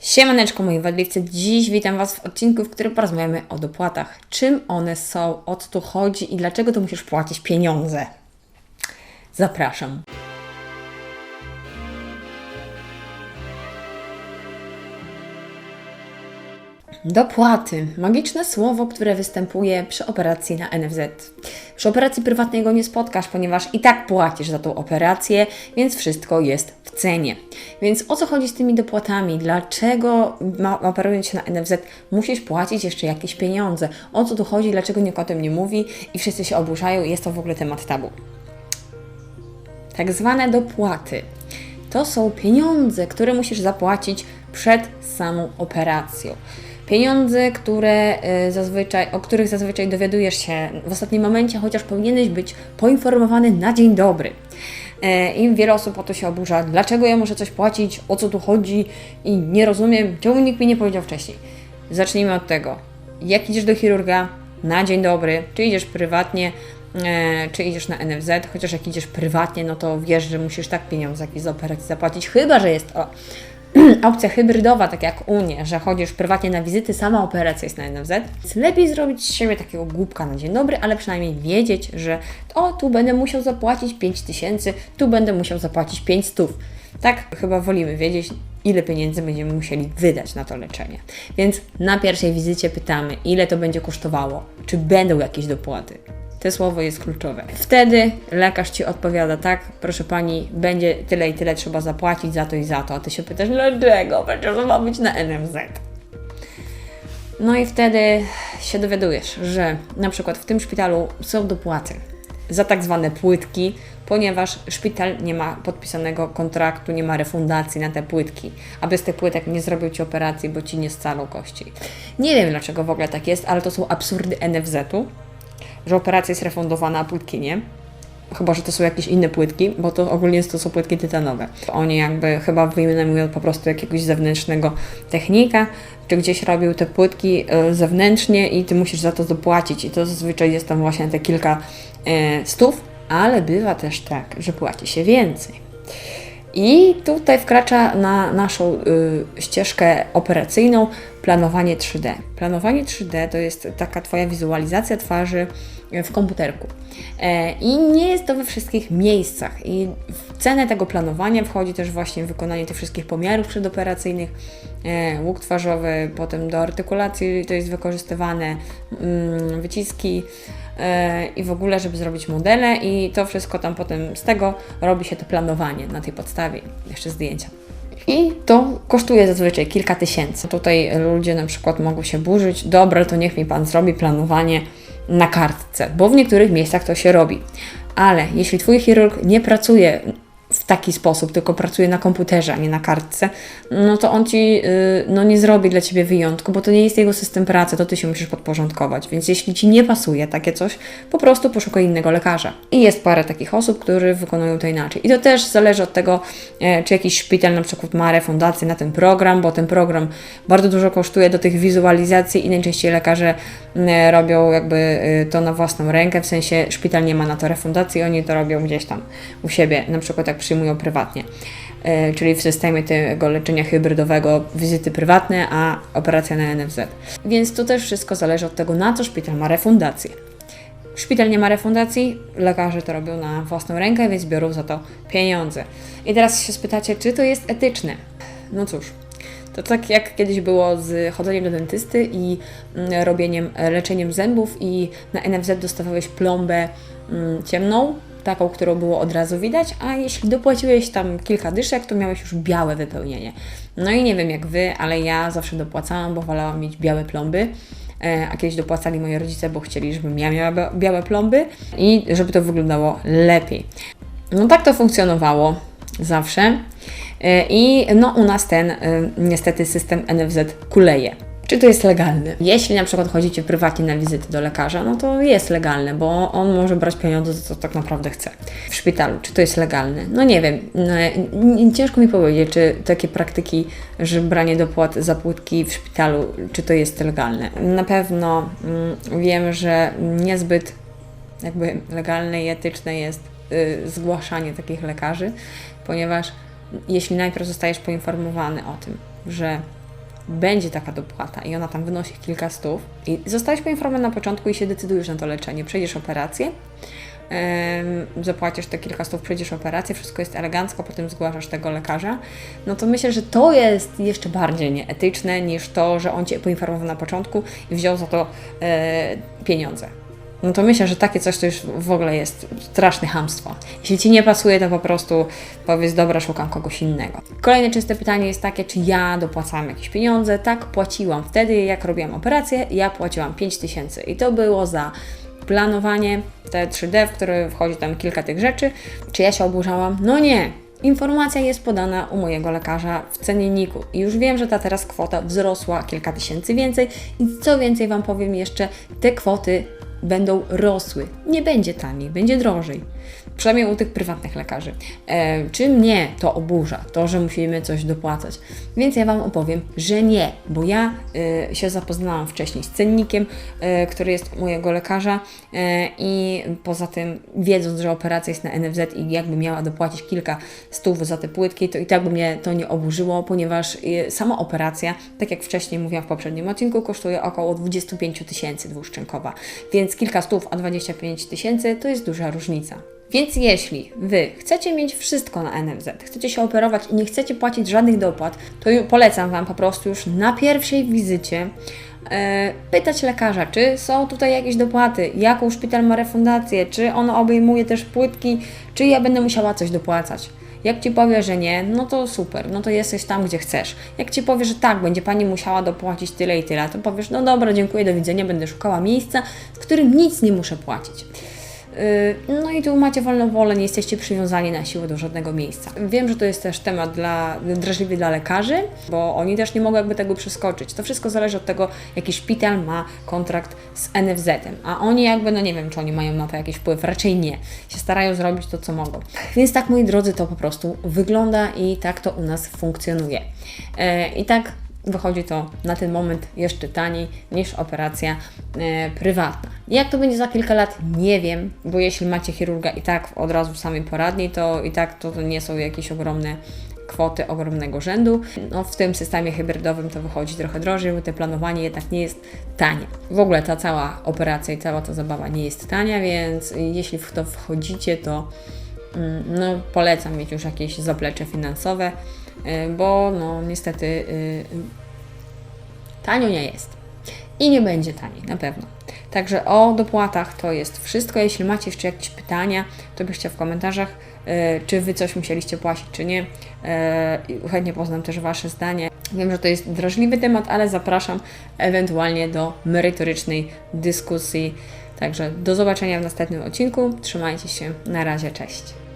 Siemaneczko moi wadliwcy, dziś witam Was w odcinku, w którym porozmawiamy o dopłatach. Czym one są, o co tu chodzi i dlaczego tu musisz płacić pieniądze. Zapraszam. Dopłaty. Magiczne słowo, które występuje przy operacji na NFZ. Przy operacji prywatnej go nie spotkasz, ponieważ i tak płacisz za tą operację, więc wszystko jest cenie. Więc o co chodzi z tymi dopłatami? Dlaczego operując się na NFZ musisz płacić jeszcze jakieś pieniądze? O co tu chodzi? Dlaczego nikt o tym nie mówi? I wszyscy się oburzają jest to w ogóle temat tabu. Tak zwane dopłaty. To są pieniądze, które musisz zapłacić przed samą operacją. Pieniądze, które y, zazwyczaj, o których zazwyczaj dowiadujesz się w ostatnim momencie, chociaż powinieneś być poinformowany na dzień dobry. E, I wiele osób o to się oburza. Dlaczego ja muszę coś płacić? O co tu chodzi? I nie rozumiem, czemu nikt mi nie powiedział wcześniej. Zacznijmy od tego. Jak idziesz do chirurga na dzień dobry, czy idziesz prywatnie, e, czy idziesz na NFZ, chociaż jak idziesz prywatnie, no to wiesz, że musisz tak pieniądze jakieś za operację zapłacić, chyba że jest opcja hybrydowa, tak jak u mnie, że chodzisz prywatnie na wizyty, sama operacja jest na NFZ, więc lepiej zrobić z siebie takiego głupka na dzień dobry, ale przynajmniej wiedzieć, że o, tu będę musiał zapłacić 5 tysięcy, tu będę musiał zapłacić 5 stów. Tak chyba wolimy wiedzieć, ile pieniędzy będziemy musieli wydać na to leczenie. Więc na pierwszej wizycie pytamy, ile to będzie kosztowało, czy będą jakieś dopłaty. To słowo jest kluczowe. Wtedy lekarz ci odpowiada, tak, proszę pani, będzie tyle i tyle trzeba zapłacić za to i za to. A ty się pytasz, dlaczego? Przecież to ma być na NFZ. No i wtedy się dowiadujesz, że na przykład w tym szpitalu są dopłaty za tak zwane płytki, ponieważ szpital nie ma podpisanego kontraktu, nie ma refundacji na te płytki, a bez tych płytek nie zrobił Ci operacji, bo Ci nie scalą kości. Nie wiem dlaczego w ogóle tak jest, ale to są absurdy NFZ-u, że operacja jest refundowana, a płytki nie. Chyba, że to są jakieś inne płytki, bo to ogólnie to są płytki tytanowe. Oni jakby chyba wynajmują po prostu jakiegoś zewnętrznego technika, czy gdzieś robił te płytki e, zewnętrznie i Ty musisz za to zapłacić. I to zazwyczaj jest tam właśnie te kilka e, stów, ale bywa też tak, że płaci się więcej. I tutaj wkracza na naszą y, ścieżkę operacyjną planowanie 3D. Planowanie 3D to jest taka Twoja wizualizacja twarzy w komputerku. E, I nie jest to we wszystkich miejscach. I w cenę tego planowania wchodzi też właśnie wykonanie tych wszystkich pomiarów przedoperacyjnych, e, łuk twarzowy, potem do artykulacji to jest wykorzystywane, mm, wyciski e, i w ogóle, żeby zrobić modele i to wszystko tam potem z tego robi się to planowanie na tej podstawie, jeszcze zdjęcia. I to kosztuje zazwyczaj kilka tysięcy. Tutaj ludzie na przykład mogą się burzyć, dobra, to niech mi Pan zrobi planowanie na kartce, bo w niektórych miejscach to się robi. Ale jeśli Twój chirurg nie pracuje w taki sposób, tylko pracuje na komputerze, a nie na kartce, no to on ci y, no, nie zrobi dla ciebie wyjątku, bo to nie jest jego system pracy, to ty się musisz podporządkować. Więc jeśli ci nie pasuje takie coś, po prostu poszukaj innego lekarza. I jest parę takich osób, które wykonują to inaczej. I to też zależy od tego, e, czy jakiś szpital na przykład ma refundację na ten program, bo ten program bardzo dużo kosztuje do tych wizualizacji i najczęściej lekarze e, robią jakby e, to na własną rękę, w sensie szpital nie ma na to refundacji, oni to robią gdzieś tam u siebie, na przykład jak przyjmują prywatnie. E, czyli w systemie tego leczenia hybrydowego wizyty prywatne, a operacja na NFZ. Więc to też wszystko zależy od tego, na co szpital ma refundację. Szpital nie ma refundacji, lekarze to robią na własną rękę, więc biorą za to pieniądze. I teraz się spytacie, czy to jest etyczne? No cóż, to tak jak kiedyś było z chodzeniem do dentysty i mm, robieniem, leczeniem zębów i na NFZ dostawałeś plombę mm, ciemną, taką, którą było od razu widać, a jeśli dopłaciłeś tam kilka dyszek, to miałeś już białe wypełnienie. No i nie wiem jak Wy, ale ja zawsze dopłacałam, bo wolałam mieć białe plomby e, a kiedyś dopłacali moi rodzice, bo chcieli, żebym ja miała białe plomby i żeby to wyglądało lepiej. No tak to funkcjonowało zawsze e, i no u nas ten e, niestety system NFZ kuleje czy to jest legalne. Jeśli na przykład chodzicie prywatnie na wizyty do lekarza, no to jest legalne, bo on może brać pieniądze za co tak naprawdę chce. W szpitalu, czy to jest legalne? No nie wiem. No, ciężko mi powiedzieć, czy takie praktyki, że branie dopłat za płytki w szpitalu, czy to jest legalne. Na pewno mm, wiem, że niezbyt jakby legalne i etyczne jest y, zgłaszanie takich lekarzy, ponieważ jeśli najpierw zostajesz poinformowany o tym, że będzie taka dopłata i ona tam wynosi kilka stów. I zostałeś poinformowany na początku i się decydujesz na to leczenie, przejdziesz operację, zapłacisz te kilka stów, przejdziesz operację, wszystko jest elegancko, potem zgłaszasz tego lekarza, no to myślę, że to jest jeszcze bardziej nieetyczne niż to, że on Cię poinformował na początku i wziął za to e, pieniądze. No to myślę, że takie coś to już w ogóle jest straszne hamstwo. Jeśli Ci nie pasuje, to po prostu powiedz, dobra, szukam kogoś innego. Kolejne czyste pytanie jest takie, czy ja dopłacałam jakieś pieniądze? Tak, płaciłam. Wtedy, jak robiłam operację, ja płaciłam 5 tysięcy i to było za planowanie, te 3D, w które wchodzi tam kilka tych rzeczy. Czy ja się oburzałam? No nie. Informacja jest podana u mojego lekarza w cenienniku i już wiem, że ta teraz kwota wzrosła kilka tysięcy więcej i co więcej Wam powiem jeszcze, te kwoty będą rosły. Nie będzie taniej, będzie drożej. Przynajmniej u tych prywatnych lekarzy. E, czy mnie to oburza, to, że musimy coś dopłacać? Więc ja Wam opowiem, że nie, bo ja e, się zapoznałam wcześniej z cennikiem, e, który jest u mojego lekarza e, i poza tym, wiedząc, że operacja jest na NFZ i jakby miała dopłacić kilka stów za te płytki, to i tak by mnie to nie oburzyło, ponieważ e, sama operacja, tak jak wcześniej mówiłam w poprzednim odcinku, kosztuje około 25 tysięcy dwuszczękowa. Więc kilka stów, a 25 tysięcy to jest duża różnica. Więc jeśli Wy chcecie mieć wszystko na NFZ, chcecie się operować i nie chcecie płacić żadnych dopłat, to polecam Wam po prostu już na pierwszej wizycie pytać lekarza, czy są tutaj jakieś dopłaty, jaką szpital ma refundację, czy on obejmuje też płytki, czy ja będę musiała coś dopłacać. Jak Ci powie, że nie, no to super, no to jesteś tam, gdzie chcesz. Jak Ci powie, że tak, będzie Pani musiała dopłacić tyle i tyle, to powiesz, no dobra, dziękuję, do widzenia, będę szukała miejsca, w którym nic nie muszę płacić. Yy, No i tu macie wolną wolę, nie jesteście przywiązani na siłę do żadnego miejsca. Wiem, że to jest też temat dla, drażliwy dla lekarzy, bo oni też nie mogą jakby tego przeskoczyć. To wszystko zależy od tego, jaki szpital ma kontrakt z NFZ-em, a oni jakby, no nie wiem, czy oni mają na to jakiś wpływ, raczej nie. Się starają zrobić to, co mogą. Więc tak, moi drodzy, to po prostu wygląda i tak to u nas funkcjonuje. Yy, I tak wychodzi to na ten moment jeszcze taniej niż operacja e, prywatna. Jak to będzie za kilka lat, nie wiem, bo jeśli macie chirurga i tak od razu w samej poradni, to i tak to, to nie są jakieś ogromne kwoty ogromnego rzędu. No, w tym systemie hybrydowym to wychodzi trochę drożej, bo te planowanie jednak nie jest tanie. W ogóle ta cała operacja i cała ta zabawa nie jest tania, więc jeśli w to wchodzicie, to mm, no, polecam mieć już jakieś zaplecze finansowe, bo no niestety y, tanio nie jest. I nie będzie taniej, na pewno. Także o dopłatach to jest wszystko. Jeśli macie jeszcze jakieś pytania, to piszcie w komentarzach, y, czy Wy coś musieliście płacić, czy nie. Y, Chętnie poznam też Wasze zdanie. Wiem, że to jest drażliwy temat, ale zapraszam ewentualnie do merytorycznej dyskusji. Także do zobaczenia w następnym odcinku. Trzymajcie się. Na razie, cześć.